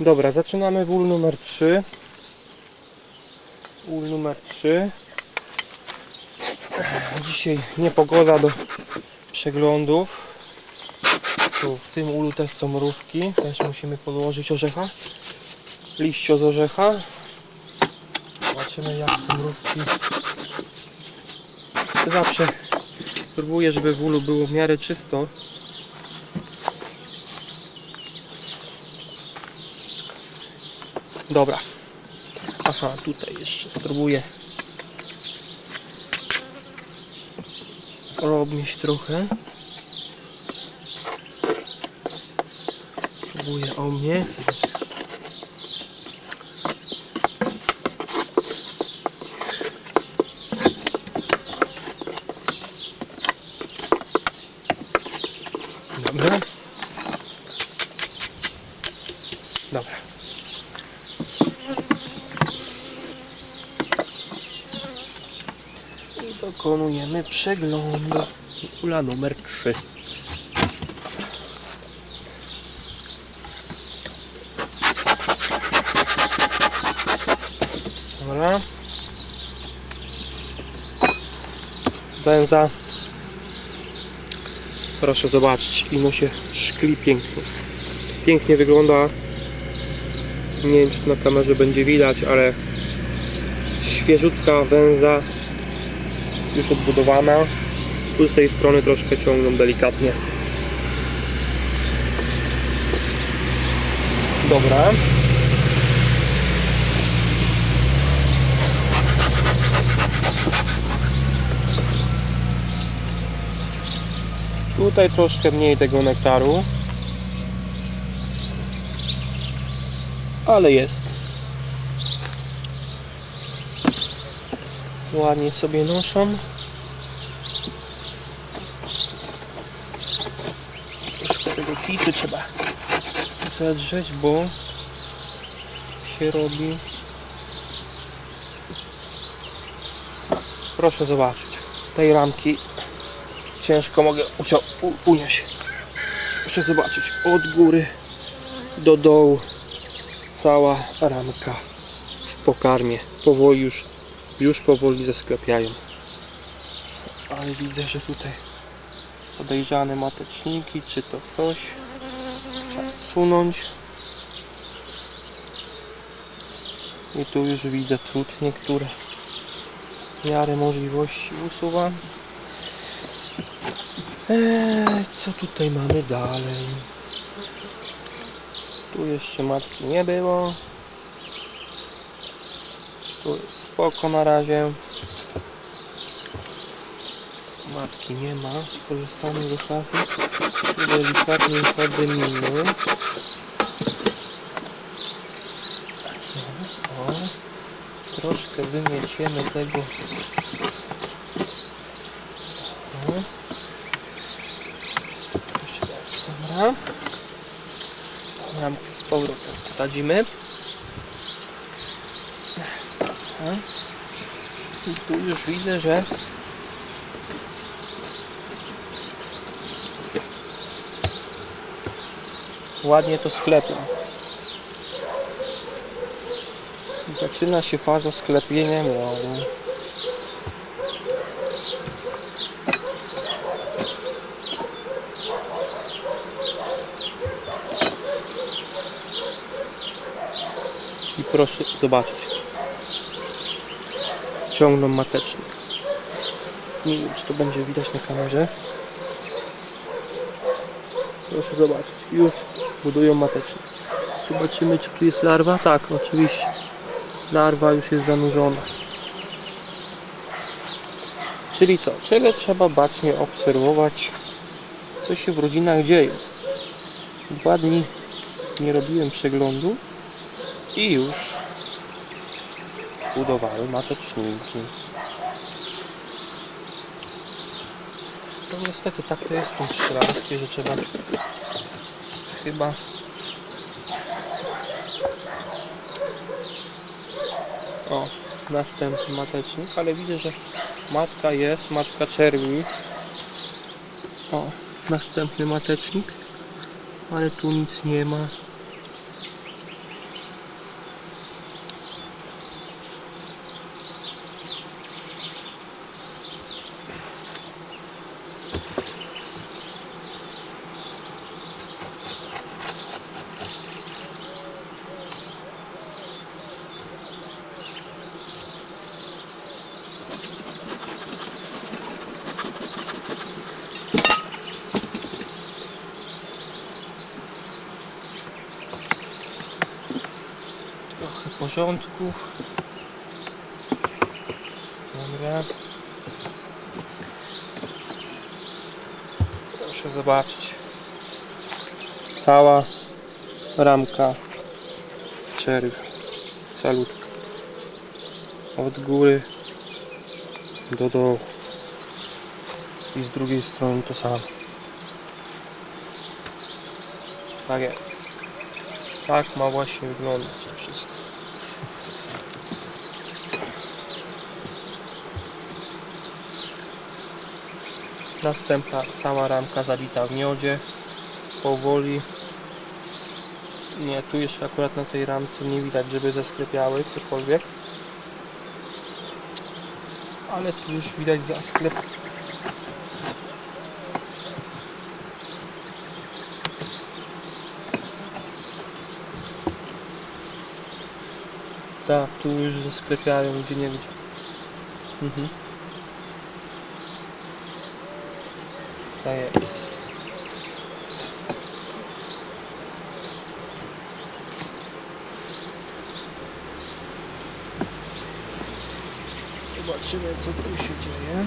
Dobra, zaczynamy w ul numer 3. Ul numer 3. Dzisiaj niepogoda do przeglądów. Tu w tym ulu też są mrówki. Też musimy podłożyć orzecha. Liścio z orzecha. Zobaczymy jak te mrówki. Zawsze próbuję, żeby w ulu było w miarę czysto. Dobra. Aha, tutaj jeszcze spróbuję obnieść trochę. Próbuję obnieść. Dobra. Dobra. I dokonujemy przeglądu ula numer 3. Dobra. Węza. Proszę zobaczyć, ino się szkli pięknie. Pięknie wygląda. Nie wiem, czy to na kamerze będzie widać, ale świeżutka węza już odbudowana. Tu z tej strony troszkę ciągną delikatnie. Dobra. Tutaj troszkę mniej tego nektaru. Ale jest. Ładnie sobie noszą. Troszkę tego kitu trzeba zedrzeć, bo się robi. Proszę zobaczyć. Tej ramki ciężko mogę unieść. Proszę zobaczyć. Od góry do dołu cała ramka w pokarmie. Powoli już, już powoli zesklepiają. Ale widzę, że tutaj podejrzane mateczniki, czy to coś. Trzeba usunąć. I tu już widzę trud niektóre. W miarę możliwości usuwam. Eee, co tutaj mamy dalej? Tu jeszcze matki nie było. Tu jest spoko na razie. Matki nie ma. Skorzystamy z okazji. Delikatnie podymimy. O, troszkę wymieciemy tego. Dobra. Ramkę z powrotem wsadzimy. I tu już widzę, że ładnie to sklepią. Zaczyna się faza sklepienia miodu. I proszę zobaczyć. Ciągną matecznik. Nie wiem, czy to będzie widać na kamerze. Proszę zobaczyć. Już budują matecznik. Zobaczymy, czy tu jest larwa. Tak, oczywiście. Larwa już jest zanurzona. Czyli co? Czyli trzeba bacznie obserwować, co się w rodzinach dzieje. Dwa dni nie robiłem przeglądu i już budowały mateczniki. No niestety tak to jest w tym pszczelarstwie, że trzeba chyba o następny matecznik, ale widzę, że matka jest, matka czerwi. O, następny matecznik, ale tu nic nie ma. Porządku. Dobra. Proszę zobaczyć. Cała ramka czerw salutka. Od góry do dołu. I z drugiej strony to samo. Tak jest. Tak ma właśnie wyglądać to wszystko. Następna cała ramka zabita w miodzie. Powoli. Nie, tu jeszcze akurat na tej ramce nie widać, żeby zasklepiały cokolwiek. Ale tu już widać zasklep. Tak, tu już zasklepiają gdzie nie gdzie. Mhm. Tak jest. Zobaczymy co tu się dzieje.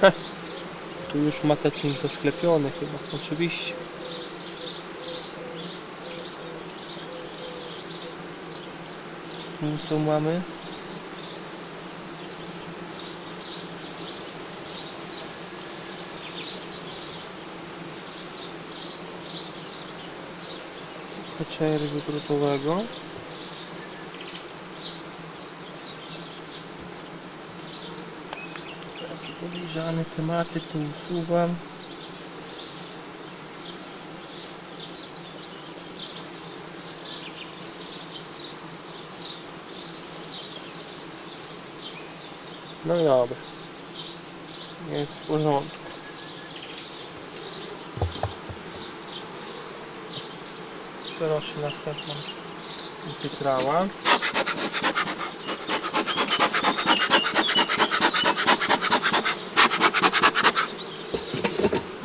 Heh. Tu już matecznik zasklepiony chyba, oczywiście. Tu co mamy? Czerwy grutowego. Takie podejrzane tematy tu usuwam. No i dobra. Jest w porządku. Proszę następną wytrała.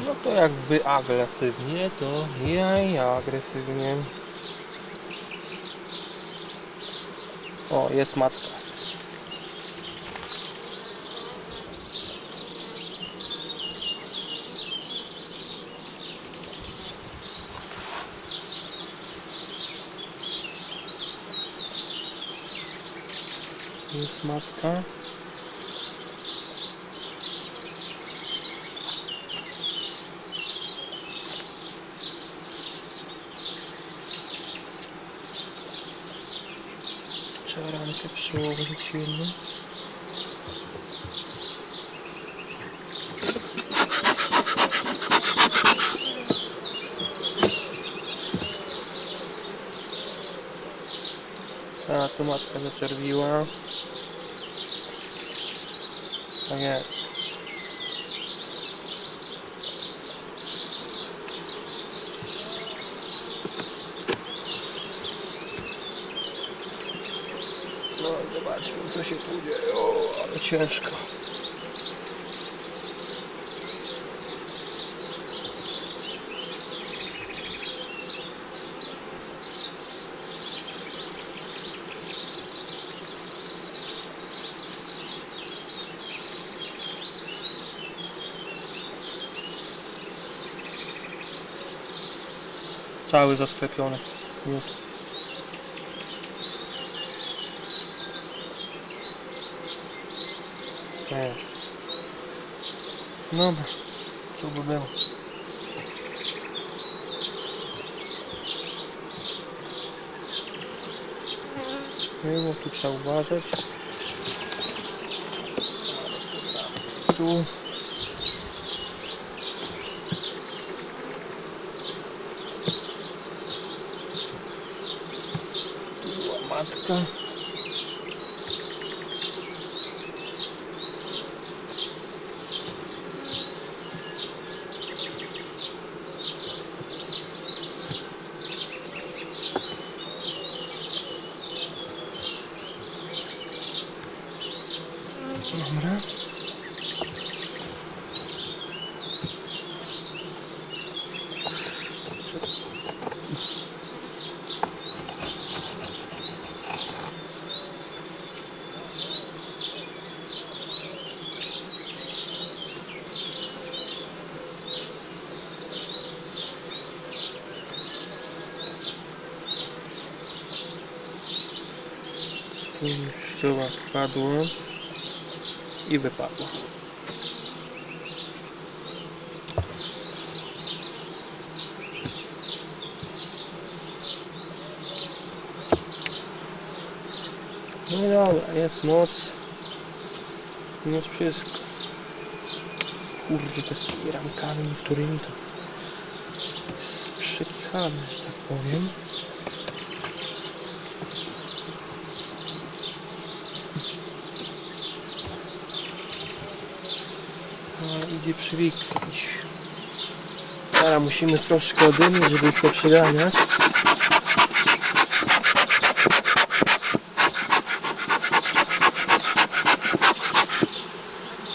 No to jak wy agresywnie, to ja i agresywnie. O, jest matka. Matka. Trzeba ramkę przyłożyć jedną. A, tu matka zaczerwiła. Tak jest. No zobaczmy co się dzieje. O, ale ciężko. Cały zasklepiony. To jest. Dobra, to by było. Było, tu trzeba uważać. Tu była matka. Dobra. Pszczoła wpadła i wypadła. No i dobra, jest moc. Jest wszystko. Kurde, z tymi ramkami niektórymi to jest przekichane, że tak powiem. No, idzie. Teraz musimy troszkę odymić, żeby poprzeganiać.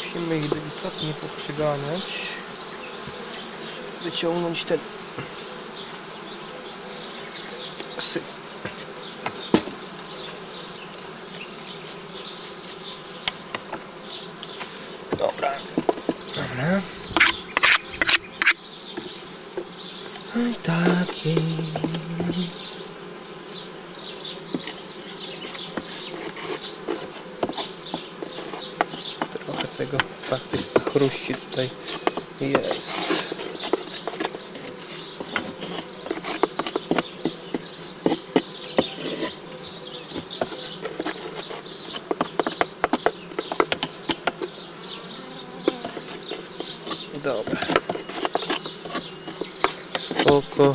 Musimy ich delikatnie poprzeganiać. Wyciągnąć ten syf. Tego faktycznie chruści tutaj jest. Dobra. Spoko.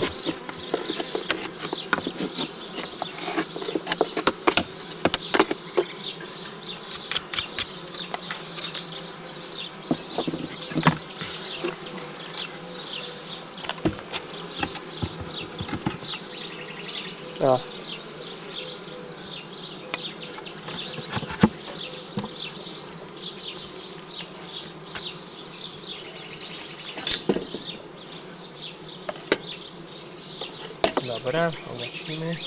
A. Dobra, ogłacimy.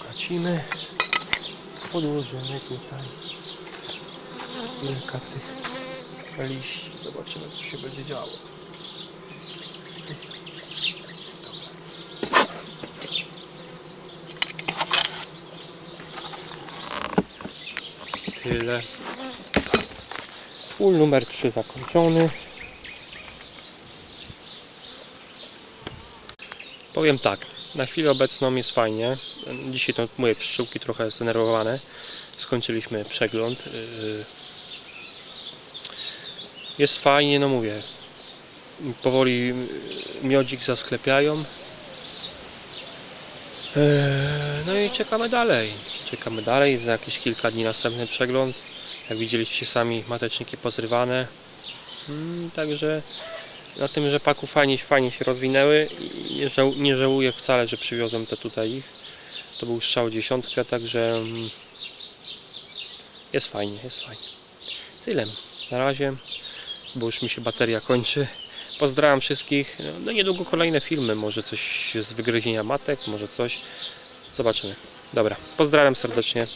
Ogłacimy. Podłożymy tutaj kilka tych liści. Zobaczymy co się będzie działo. Tyle. Full numer 3 zakończony. Powiem tak, na chwilę obecną jest fajnie. Dzisiaj to moje pszczółki trochę zdenerwowane. Skończyliśmy przegląd. Yy, Jest fajnie, no mówię. Powoli miodzik zasklepiają. Yy, No i czekamy dalej. Czekamy dalej. Za jakieś kilka dni następny przegląd. Jak widzieliście sami, mateczniki pozrywane. Mm, Także na tym rzepaku fajnie, fajnie się rozwinęły nie, żał, nie żałuję wcale, że przywiozłem te tutaj ich. To był strzał dziesiątka, także mm, jest fajnie, jest fajnie. Tyle. Na razie, bo już mi się bateria kończy. Pozdrawiam wszystkich. No, No niedługo kolejne filmy, może coś z wygryzienia matek, może coś. Zobaczymy. Dobra, pozdrawiam serdecznie.